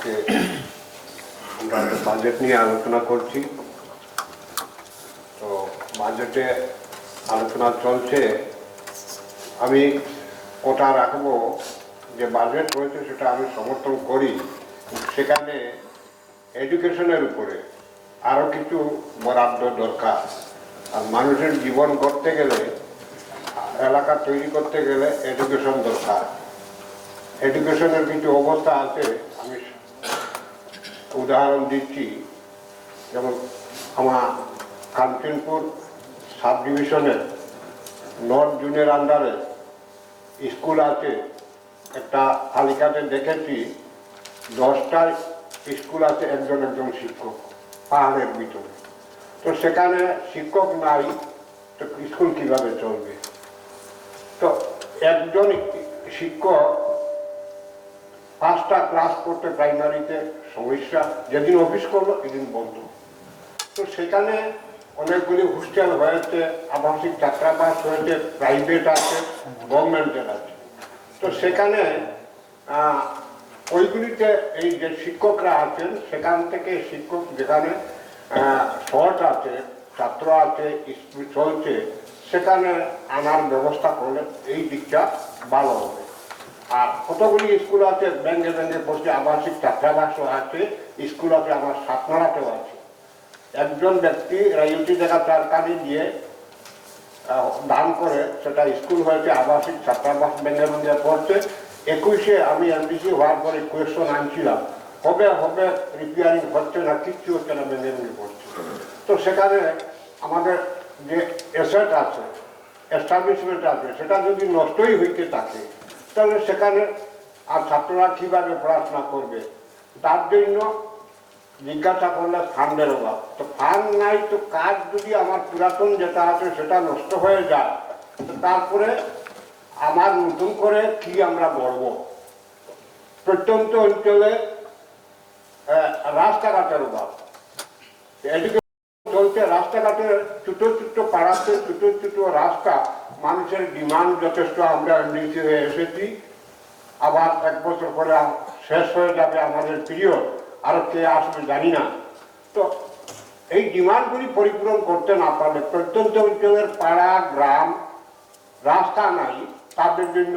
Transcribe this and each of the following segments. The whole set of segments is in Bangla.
আজকে আমরা বাজেট নিয়ে আলোচনা করছি। তো বাজেটে আলোচনা চলছে। আমি ওটা রাখব, যে বাজেট রয়েছে সেটা আমি সমর্থন করি। সেখানে এডুকেশনের উপরে আরও কিছু বরাদ্দ দরকার। আর মানুষের জীবন গড়তে গেলে, এলাকা তৈরি করতে গেলে এডুকেশন দরকার। এডুকেশনের কিছু অবস্থা আছে, আমি উদাহরণ দিচ্ছি। যেমন আমার কাঞ্চনপুর সাব ডিভিশনের নর্থ জুনের আন্ডারে স্কুল আছে। একটা তালিকাতে দেখেছি, দশটায় স্কুল আছে একজন একজন শিক্ষক পাহাড়ের ভিতরে। তো সেখানে শিক্ষক নাই, তো স্কুল কীভাবে চলবে? তো একজন শিক্ষক পাঁচটা ক্লাস করতে প্রাইমারিতে সমস্যা, যেদিন অফিস করল এদিন বন্ধ। তো সেখানে অনেকগুলি হোস্টেল হয়েছে, আবাসিক ছাত্রাবাস হয়েছে প্রাইভেট আছে গভর্নমেন্টের আছে। তো সেখানে ওইগুলিতে এই যে শিক্ষকরা আছেন, সেখান থেকে শিক্ষক যেখানে শর্ট আছে, ছাত্র আছে, স্কুল চলছে, সেখানে আনার ব্যবস্থা করলে এই দিকটা ভালো হবে। আর কতগুলি স্কুল আছে? ব্যাঙ্গে ব্যাঙ্গে পড়ছে আবাসিক ছাত্রাবাসও আছে স্কুল আছে আমার সাতনাড়াতেও আছে। একজন ব্যক্তি রাজনীতি জায়গা সরকারি দিয়ে দান করে, সেটা স্কুল হয়েছে আবাসিক ছাত্রাবাস ব্যাঙ্গে ব্যাঙ্গে পড়ছে। একুশে আমি এমডিসি হওয়ার পরে কোয়েশন আনছিলাম, হবে হবে রিপেয়ারিং হচ্ছে না, কিচ্ছু হচ্ছে না, ব্যাঙ্গে ব্যাঙ্গে পড়ছে। তো সেখানে আমাদের যে এসেট আছে এস্টাবলিশমেন্ট আছে, সেটা যদি নষ্টই হইতে থাকে তাহলে সেখানে আর ছাত্ররা কীভাবে পড়াশোনা করবে? তার জন্য জিজ্ঞাসা করলে ফান্ডের অভাব। তো ফান্ড নাই, তো কাজ যদি আমার পুরাতন যেটা আছে সেটা নষ্ট হয়ে যায় তারপরে আমার নতুন করে কি আমরা গড়ব? প্রত্যন্ত অঞ্চলে রাস্তাঘাটের অভাব। এদিকে চলছে রাস্তাঘাটের ছোট ছোট পাড়াতে ছোট ছোট রাস্তা। মানুষের ডিমান্ড যথেষ্ট, আমরা এমডিসি হয়ে এসেছি। আবার এক বছর পরে শেষ হয়ে যাবে আমাদের পিরিয়ড, আরও কে আসবে জানি না। তো এই ডিমান্ডগুলি পরিপূরণ করতে না পারলে প্রত্যন্ত অঞ্চলের পাড়া, গ্রাম, রাস্তা নাই, তাদের জন্য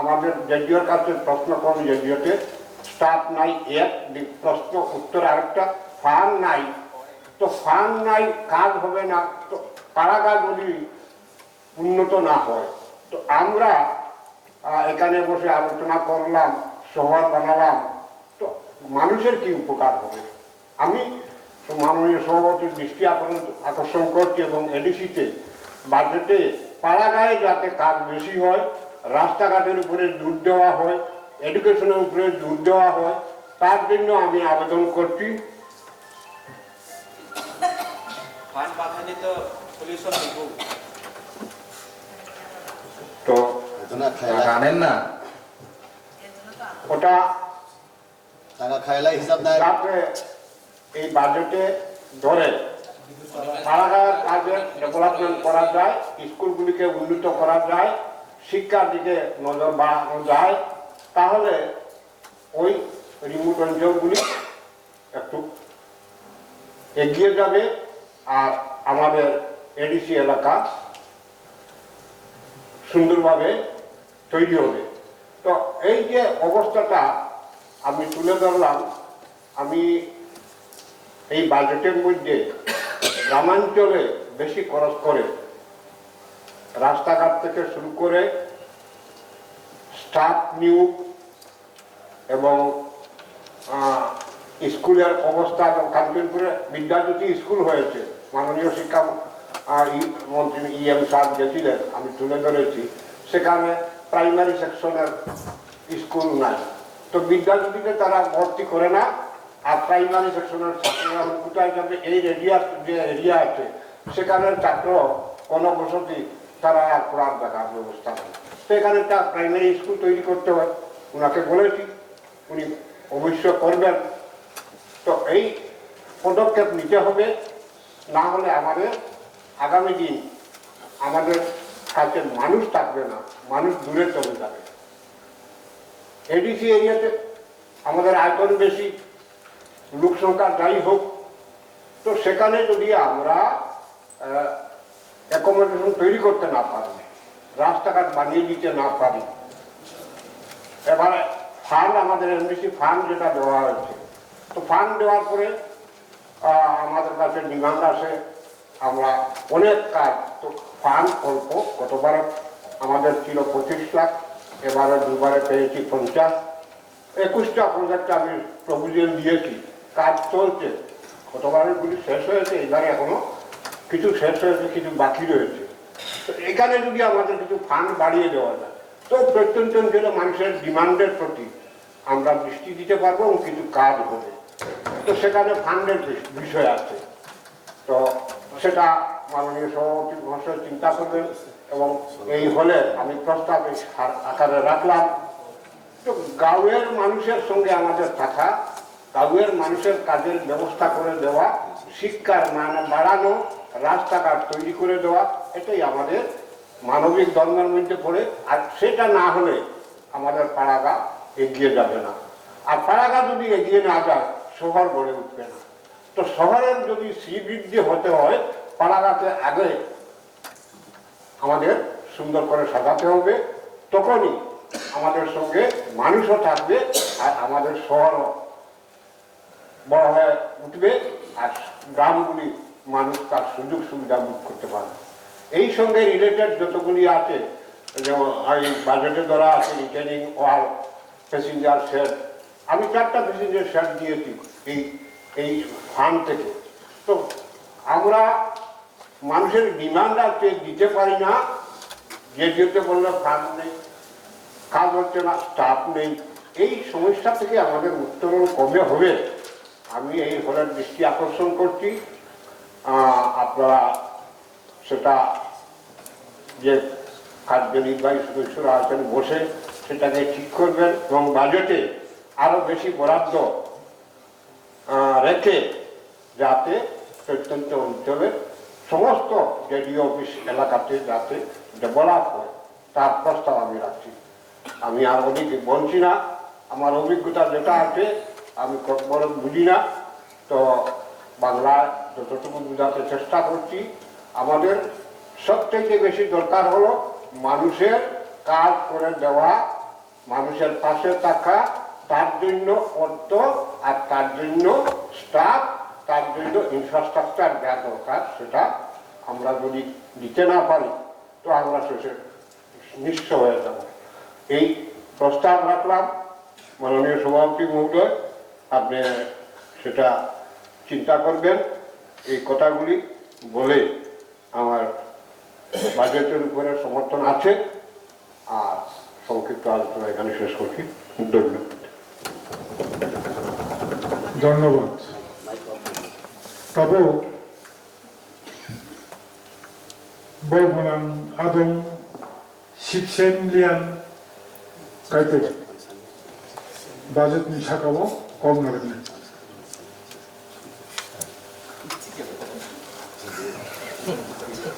আমাদের জেডিওর কাছে প্রশ্ন করুন, জেডিওতে স্টাফ নাই, এক প্রশ্ন, উত্তর আরেকটা, ফান্ড নাই। তো ফান্ড নাই, কাজ হবে না। তো পাড়া পাড়াগাছগুলি উন্নত না হয়। তো আমরা এখানে বসে আলোচনা করলাম, সভা বানালাম। তো মানুষের কি উপকার হবে? আমি মাননীয় সভাপতির দৃষ্টি আকর্ষণ করছি এবং এডিসিতে, বাজেটে পাড়াগায়ে যাতে কাজ বেশি হয়, রাস্তাঘাটের উপরে জোর দেওয়া হয় এডুকেশনের উপরে জোর দেওয়া হয়, তার জন্য আমি আবেদন করছি। ফান বাঁধানি তো সলিউশন না খাইলা জানেন না? ওটা টাকা খাইলা হিসাব নাই। এই বাজেটে ধরে পাড়াগাঁয়ের কাজে ডেভেলপমেন্ট করা যায় স্কুলগুলিকে উন্নীত করা যায় শিক্ষার দিকে নজর বাড়ানো যায় তাহলে ওই রিমোট অঞ্চলগুলি একটু এগিয়ে যাবে আর আমাদের এডিসি এলাকা সুন্দরভাবে তৈরি হবে। তো এই যে অবস্থাটা আমি তুলে ধরলাম, আমি এই বাজেটের মধ্যে গ্রামাঞ্চলে বেশি খরচ করে, রাস্তাঘাট থেকে শুরু করে স্টাফ নিয়োগ এবং স্কুলের অবস্থা এবং কাঞ্চনপুরে বিদ্যাজ্যোতি স্কুল হয়েছে। মাননীয় শিক্ষা ই- মন্ত্রী ইএম সাহেব গেছিলেন, আমি তুলে ধরেছি। সেখানে প্রাইমারি সেকশনের স্কুল নাই। তো বিদ্যাজ্যোতিতে তারা ভর্তি করে না, আর প্রাইমারি সেকশনের ছাত্ররা কোথায় যাবে? এই এরিয়া যে এরিয়া আছে সেখানের ছাত্র কোনো বসতি তারা আর পড়ার দেখার ব্যবস্থা নেই। তো এখানে একটা প্রাইমারি স্কুল তৈরি করতে হয় ওনাকে বলেছি, উনি অবশ্য করবেন। তো এই পদক্ষেপ নিতে হবে, না হলে আমাদের আগামী দিন আমাদের কাছে মানুষ থাকবে না, মানুষ দূরে চলে যাবে। এডিসি এরিয়াতে আমাদের আয়তন বেশি, লোক সংখ্যা যাই হোক, তো সেখানে যদি আমরা অ্যাকোমোডেশন তৈরি করতে না পারি, রাস্তাঘাট বানিয়ে দিতে না পারি, এবারে ফান্ড আমাদের এমবিসি ফান্ড যেটা দেওয়া হয়েছে, তো ফান্ড দেওয়ার পরে আমাদের কাছে ডিমান্ড আসে, আমরা অনেক কাজ ফান্ড অল্প, গতবার আমাদের ছিল পঁচিশ লাখ, এবারে দুবারে পেয়েছি পঞ্চাশ। একুশটা প্রজেক্ট আমি প্রভিজন দিয়েছি, কাজ চলছে। গতবারের গুলি শেষ হয়েছে, এবারে এখনও কিছু শেষ হয়েছে, কিছু বাকি রয়েছে। তো এখানে যদি আমাদের কিছু ফান্ড বাড়িয়ে দেওয়া যায়, তো প্রত্যন্ত অঞ্চলে মানুষের ডিমান্ডের প্রতি আমরা দৃষ্টি দিতে পারব এবং কিছু কাজ হবে। তো সেখানে ফান্ডের বিষয় আছে। তো সেটা মাননীয় সভাপতি মহাশয় চিন্তা করবেন এবং এই হলে আমি প্রস্তাব আকারে রাখলাম। তো গাঁয়ের মানুষের সঙ্গে আমাদের থাকা গাঁয়ের মানুষের কাজের ব্যবস্থা করে দেওয়া, শিক্ষার মান বাড়ানো, রাস্তাঘাট তৈরি করে দেওয়া, এটাই আমাদের মানবিক ধর্মের মধ্যে পড়ে। আর সেটা না হলে আমাদের পাড়াগা এগিয়ে যাবে না। আর পাড়াগা যদি এগিয়ে না যায়, শহর গড়ে উঠবে না। তো শহরের যদি শ্রীবৃদ্ধি হতে হয় পাড়াগাকে আগে আমাদের সুন্দর করে সাজাতে হবে, তখনই আমাদের সঙ্গে মানুষও থাকবে আর আমাদের শহরও বড় হয়ে উঠবে আর গ্রামগুলি মানুষ তার সুযোগ সুবিধা ভোগ করতে পারবে। এই সঙ্গে রিলেটেড যতগুলি আছে, যেমন এই বাজেটে ধরা আছে রিটেনিং ওয়াল প্যাসেঞ্জার শেড আমি চারটা প্যাসেঞ্জার শেড দিয়েছি এই এই ফান্ড থেকে। তো আমরা মানুষের ডিমান্ড আছে দিতে পারি না। যেতে বললে ফান্ড নেই, কাজ হচ্ছে না স্টাফ নেই। এই সমস্যা থেকে আমাদের উত্তরণ কবে হবে? আমি এই হলের দৃষ্টি আকর্ষণ করছি। আপনারা সেটা যে কার্যনির্বাহী সদস্যরা আছেন বসে সেটাকে ঠিক করবেন এবং বাজেটে আরও বেশি বরাদ্দ রেখে যাতে প্রত্যন্ত অঞ্চলের সমস্ত জেডিও অফিস এলাকাতে যাতে ডেভেলপ হয়, তার প্রস্তাব আমি রাখছি। আমি আর অধিক বলছি না, আমার অভিজ্ঞতা যেটা আছে, আমি বড় বুঝি না। তো বাংলায় যতটুকু বোঝাতে চেষ্টা করছি, আমাদের সবথেকে বেশি দরকার হলো মানুষের কাজ করে দেওয়া, মানুষের পাশে থাকা, তার জন্য অর্থ আর তার জন্য স্টাফ তার জন্য ইনফ্রাস্ট্রাকচার যা দরকার, সেটা আমরা যদি দিতে না পারি, তো আমরা শেষে নিঃস্ব হয়ে যাব। এই প্রস্তাব রাখলাম, মাননীয় সভাপতি মহোদয়, আপনি সেটা চিন্তা করবেন, এই কথাগুলি বলে আমার বাজেটের উপরে সমর্থন আছে, আর সংক্ষিপ্ত আলোচনা এখানে শেষ করছি। ধন্যবাদ। ধন্যবাদ। Tapo Bolmonan Adong 십센리안 갈때 바jet ni sakabo kom na rin.